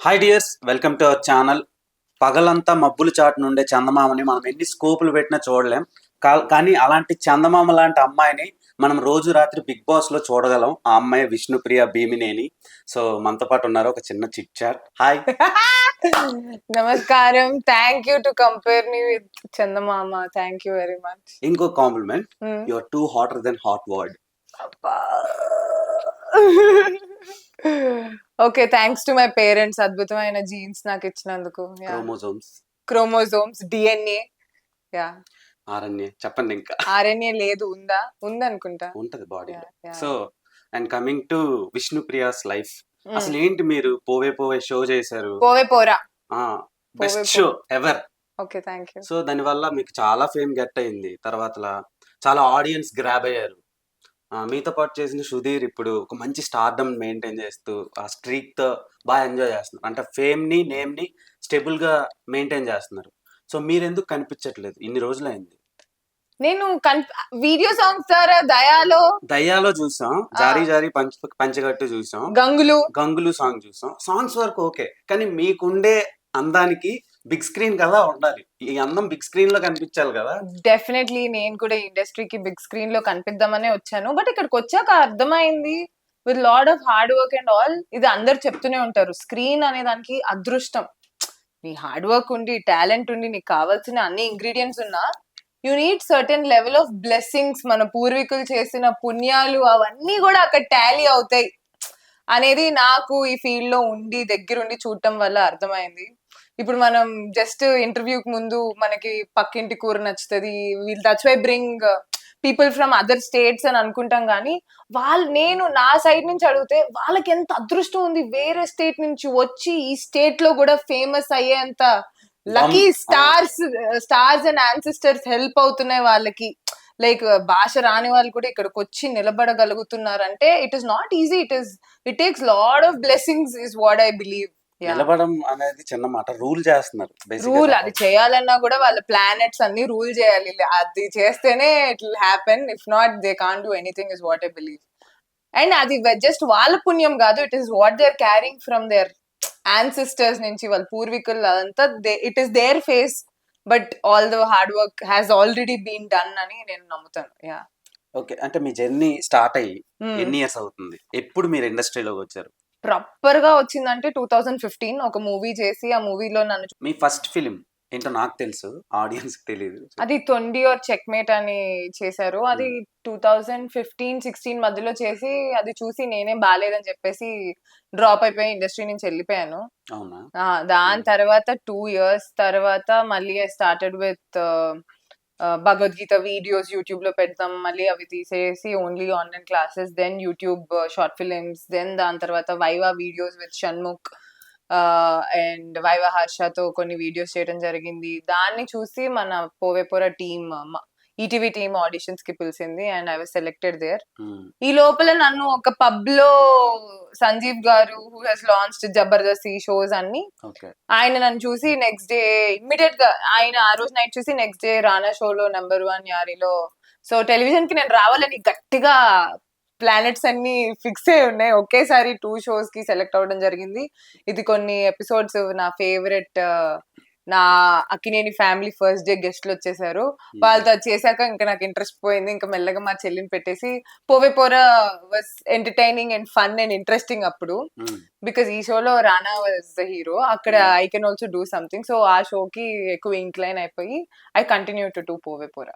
Hi dears welcome to our channel పగలంతా మబ్బుల చాటు నుండే చందమామని మనం ఎన్ని స్కోపులు పెట్టినా చూడలేం. కా- కానీ అలాంటి చందమామ లాంటి అమ్మాయిని మనం రోజు రాత్రి బిగ్ బాస్లో చూడగలం. ఆ అమ్మాయి విష్ణుప్రియ భీమినేని. సో మనతో పాటు ఉన్నారు ఒక చిన్న చిట్ చాట్ హాయ్ నమస్కారం. Thank you to compare me with Chandamama. Thank you very much ఇంకో compliment your too hotter than hot word okay thanks to my parents అద్భుతమైన జీన్స్ నాకు ఇచ్చినందుకు. Chromosomes chromosomes DNA yeah Aranya చెప్పండి ఇంకా. RNA లేదు ఉందా? ఉందనుకుంటా. ఉంటది body. So and coming to విష్ణుప్రియాస్ life. అసలు ఏంటి మీరు పోవే పోవే షో చేశారు? Pove Pora. Best show ever okay thank you so దానివల్ల మీకు చాలా ఫేమ్ గెట్ అయింది. తర్వాత చాలా ఆడియన్స్ గ్రాబ్ అయ్యారు. ఆ, మీతో పాటు చేసిన సుధీర్ ఇప్పుడు ఒక మంచి స్టార్డమ్ మెయింటైన్ చేస్తూ ఆ స్ట్రీక్తో బాగా ఎంజాయ్ చేస్తున్నారు. అంటే ఫేమ్ని నేమ్ని స్టేబుల్గా మెయింటైన్ చేస్తున్నారు. సో మీరు ఎందుకు కనిపించట్లేదు? ఇన్ని రోజులైంది. నేను కన్ వీడియో సాంగ్స్ ద్వారా దయాలో దయ్యాలో చూసాం. జారీ జారీ పంచ పంచగట్టు చూసాం. గంగులు. గంగులు సాంగ్ చూసాం. సాంగ్స్ వరకు ఓకే. కానీ మీకుండే అందానికి బిగ్ స్క్రీన్ కదా ఉండాలి. ఈ అందం బిగ్ స్క్రీన్లో కనిపించాలి కదా. డెఫినెట్లీ నేను కూడా ఇండస్ట్రీకి బిగ్ స్క్రీన్లో కనిపిద్దామనే వచ్చాను. బట్ ఇక్కడికి వచ్చాక అర్థమైంది with lot of hard work and all ఇది అందరు చెప్తూనే ఉంటారు. స్క్రీన్ అనే దానికి అదృష్టం. నీ హార్డ్ వర్క్ ఉండి టాలెంట్ ఉండి నీకు కావాల్సిన అన్ని ఇంగ్రీడియంట్స్ ఉన్నా you need certain level of blessings మన పూర్వీకులు చేసిన పుణ్యాలు అవన్నీ కూడా అక్కడ టాలీ అవుతాయి. అనేది నాకు ఈ ఫీల్డ్లో ఉండి దగ్గరుండి చూడటం వల్ల అర్థమైంది. ఇప్పుడు మనం జస్ట్ ఇంటర్వ్యూకి ముందు మనకి పక్కింటి కూర నచ్చుతుంది. Well that's why bring people from other states అని అనుకుంటాం కానీ వాళ్ళు నేను నా సైడ్ నుంచి అడిగితే వాళ్ళకి ఎంత అదృష్టం ఉంది వేరే స్టేట్ నుంచి వచ్చి ఈ స్టేట్లో కూడా ఫేమస్ అయ్యేంత lucky stars stars and ancestors help అవుతున్నాయి వాళ్ళకి. లైక్ భాష రాని వాళ్ళు కూడా ఇక్కడికి వచ్చి నిలబడగలుగుతున్నారంటే it is not easy it is it takes lot of blessings is what I believe నిలబడం అనేది చిన్న మాట. రూల్ చేస్తున్నారు. రూల్ అది చేయాలన్నా కూడా వాళ్ళ ప్లానెట్స్ అన్ని రూల్ చేయాలి. అది చేస్తేనే it will happen if not they can do anything is what I believe and అది జస్ట్ వాళ్ళ పుణ్యం కాదు. It is what they are carrying from their ancestors నుంచి వాళ్ళ పూర్వీకులు అదంతా it is their face but all the hard work has already been done అని నేను నమ్ముతాను. యా ఓకే అంటే మీ జర్నీ స్టార్ట్ అయ్యి Hmm. ఎన్ని ఇయర్స్ అవుతుంది? ఎప్పుడు మీరు ఇండస్ట్రీలోకి వచ్చారు? ప్రాపర్గా వచ్చిందంటే టూ థౌజండ్ ఫిఫ్టీన్ ఒక మూవీ చేసి ఆ మూవీలో నన్ను మీ ఫస్ట్ ఫిలిం ఏంటో నాకు తెలుసు ఆడియన్స్ తెలియదు అది తొండి ఆర్ చెక్మేట్ అని చేశారు. అది టూ థౌజండ్ ఫిఫ్టీన్ సిక్స్టీన్ మధ్యలో చేసి అది చూసి నేనే బాగాలేదని చెప్పేసి డ్రాప్ అయిపోయి ఇండస్ట్రీ నుంచి వెళ్ళిపోయాను. దాని. తర్వాత టూ ఇయర్స్ తర్వాత మళ్ళీ I started with Bhagavadgita videos యూట్యూబ్లో పెడతాం. మళ్ళీ అవి తీసేసి only online classes then YouTube short films then దాని తర్వాత Viva videos with Shanmukh and Viva హర్షతో కొన్ని వీడియోస్ చేయడం జరిగింది. దాన్ని చూసి మన పోవేపుర టీమ్ ఈటీవీ టీమ్ ఆడిషన్స్కి పిలిచింది and I was selected there. ఈ లోపల నన్ను ఒక పబ్లో సంజీవ్ గారు హూ హెస్ లాంచ్డ్ జబర్దస్త్ ఈ షోస్ అన్ని ఆయన నన్ను చూసి నెక్స్ట్ డే ఇమ్మీడియట్గా ఆయన ఆ రోజు నైట్ చూసి నెక్స్ట్ డే రానా షోలో నెంబర్ వన్ యారీలో సో టెలివిజన్కి నేను రావాలని గట్టిగా ప్లానెట్స్ అన్ని ఫిక్స్ అయి ఉన్నాయి. ఒకేసారి టూ షోస్కి సెలెక్ట్ అవ్వడం జరిగింది. ఇది కొన్ని ఎపిసోడ్స్ నా ఫేవరెట్ నా అక్కినేని ఫ్యామిలీ ఫస్ట్ డే గెస్ట్లు వచ్చేసారు. వాళ్ళతో అది చేశాక ఇంకా నాకు ఇంట్రెస్ట్ పోయింది. ఇంకా మెల్లగా మా చెల్లిని పెట్టేసి Pove Pora was entertaining and fun and interesting అప్పుడు. Hmm. బికాస్ ఈ షోలో రానా వాజ్ ద హీరో అక్కడ I can also do something so ఆ షోకి ఎక్కువ ఇంక్లైన్ అయిపోయి ఐ కంటిన్యూ టు టూ పోవే పోరా.